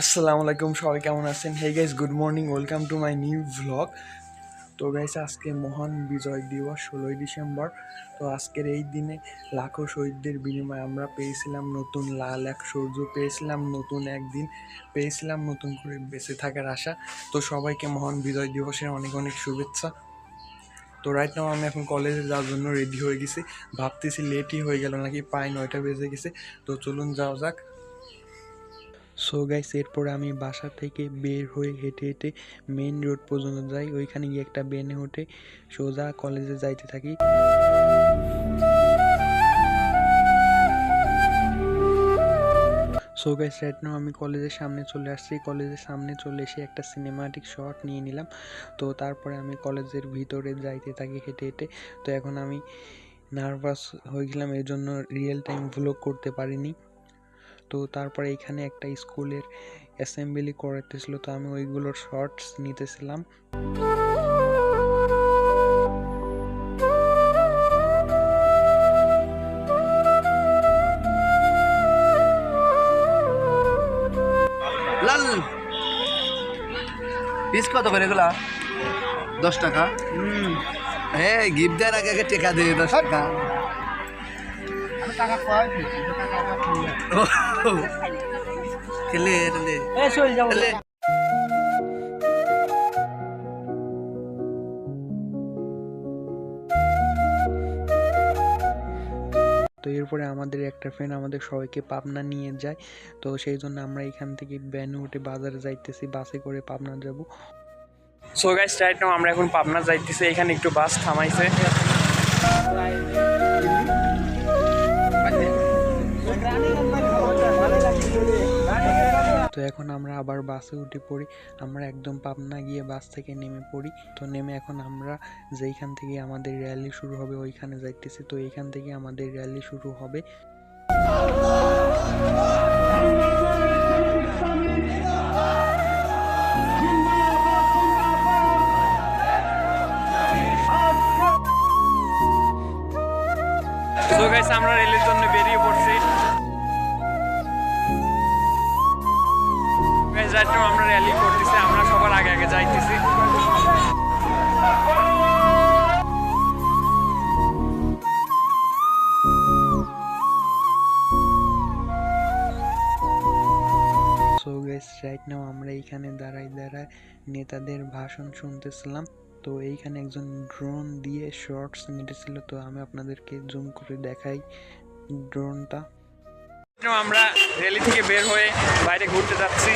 আসসালামু আলাইকুম, সবাই কেমন আছেন? Hey guys good morning welcome to my new vlog তো গাইস আজকে মহান বিজয় দিবস, ষোলোই ডিসেম্বর। তো আজকের এই দিনে লাখো শহীদদের বিনিময়ে আমরা পেয়েছিলাম নতুন লাল এক সূর্য, পেয়েছিলাম নতুন একদিন, পেয়েছিলাম নতুন করে বেঁচে থাকার আশা। তো সবাইকে মহান বিজয় দিবসের অনেক অনেক শুভেচ্ছা। তো রাইট নাও আমি এখন কলেজে যাওয়ার জন্য রেডি হয়ে গেছি। ভাবতেছি লেটই হয়ে গেল, নাকি প্রায় নয়টা বেজে গেছে। তো চলুন যাওয়া যাক। সো গাইস এরপর আমি বাসা থেকে বের হয়ে হেঁটে হেঁটে মেন রোড পর্যন্ত যাই। ওইখানে গিয়ে একটা বেনে উঠে সোজা কলেজে যাইতে থাকি। সো গাইস রাইট নাও আমি কলেজের সামনে চলে আসছি। কলেজের সামনে চলে এসে একটা সিনেমাটিক শট নিয়ে নিলাম। তো তারপরে আমি কলেজের ভিতরে যাইতে থাকি হেঁটে হেঁটে। তো এখন আমি নার্ভাস হয়ে গেলাম এই জন্য রিয়েল টাইম ভ্লগ করতে পারিনি। তো তারপরে এখানে একটা স্কুলের অ্যাসেম্বলি করাতেছিল তো আমি ওইগুলোর শর্টস নিতেছিলাম। লাল! পিস কত করে এগুলা? দশ টাকা? হ্যাঁ গিফট দেওয়ার আগে আগে টেকা দিয়ে দশ টাকা। খেলে খেলে। খেলে। তো এরপরে আমাদের একটা ফ্রেন্ড আমাদের সবাইকে পাবনা নিয়ে যায়। তো সেই জন্য আমরা এখান থেকে ব্যানে উঠে বাজারে যাইতেছি বাসে করে পাবনা যাব। সো গাইস রাইট নাও আমরা এখন পাবনা যাইতেছি এখানে একটু বাস থামাইছে। এখন আমরা আবার বাসে উঠে পড়ি। আমরা একদম পাবনা গিয়ে বাস থেকে নেমে পড়ি। তো নেমে এখন আমরা যেইখান থেকে আমাদের র্যালি শুরু হবে ওইখানে যাইতেছি। তো এইখান থেকে আমাদের র্যালি শুরু হবে। আমরা রেলের জন্য বেরিয়ে পড়ছি। গাইস আমরা র্যালি করতেছি আমরা সবার আগে আগে যাইতেছি। সো রাইট নাও আমরা এইখানে দাঁড়াই দাঁড়ায় নেতাদের ভাষণ শুনতেছিলাম। তো এইখানে একজন ড্রোন দিয়ে শর্টস নিতেছিল তো আমি আপনাদেরকে জুম করে দেখাই ড্রোনটা আমরা রেলি থেকে বের হয়ে বাইরে ঘুরতে যাচ্ছি।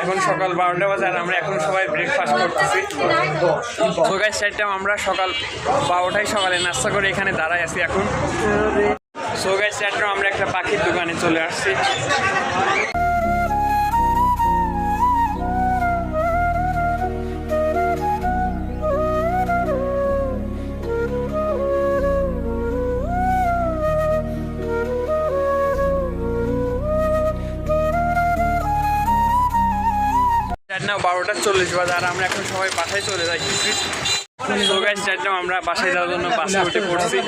এখন সকাল বারোটা বাজে আর আমরা এখন সবাই ব্রেকফাস্ট করতেছি। তো গাইস সাইডটা আমরা সকাল বারোটায় সকালে নাস্তা করে এখানে দাঁড়াই আছি এখন। সো গাইস আমরা একটা পাখির দোকানে চলে আসছি। চারটা বারোটা চল্লিশ বাজে, আর আমরা এখন সবাই বাসায় চলে যাই আমরা বাসায় যাওয়ার জন্য বাসে উঠে পড়ছি।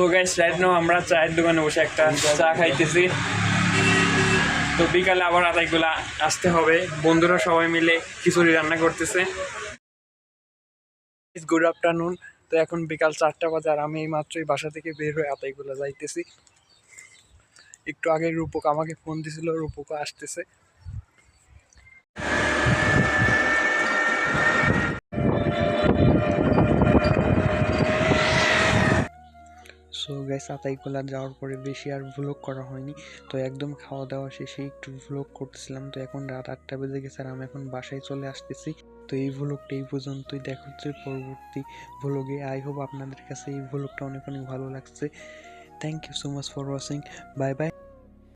সো গাইস রাইট নাও আমরা চায়ের দোকানে বসে একটা চা খাইতেছি। তো বিকালে আবার আদাইগুলা আসতে হবে। বন্ধুরা সবাই মিলে খিচুড়ি রান্না করতেছে। গুড আফটারনুন তো এখন বিকাল চারটা বাজে আর আমি এই মাত্রই বাসা থেকে বের হয়ে আতাইগুলা যাইতেছি। একটু আগে রূপক আমাকে ফোন দিছিল, রূপকও আসতেছে। সো গ্যাস আতাইকোলা যাওয়ার পরে বেশি আর ভ্লগ করা হয়নি। তো একদম খাওয়া দাওয়া শেষে একটু ভ্লগ করতেছিলাম। তো এখন রাত আটটা বেজে গেছে আর আমি এখন বাসায় চলে আসতেছি। তো এই ভ্লগটা এই পর্যন্তই। দেখা হচ্ছে পরবর্তী ভ্লগে আই হোপ আপনাদের কাছে এই ভ্লগটা অনেক অনেক ভালো লাগছে। Thank you so much for watching bye bye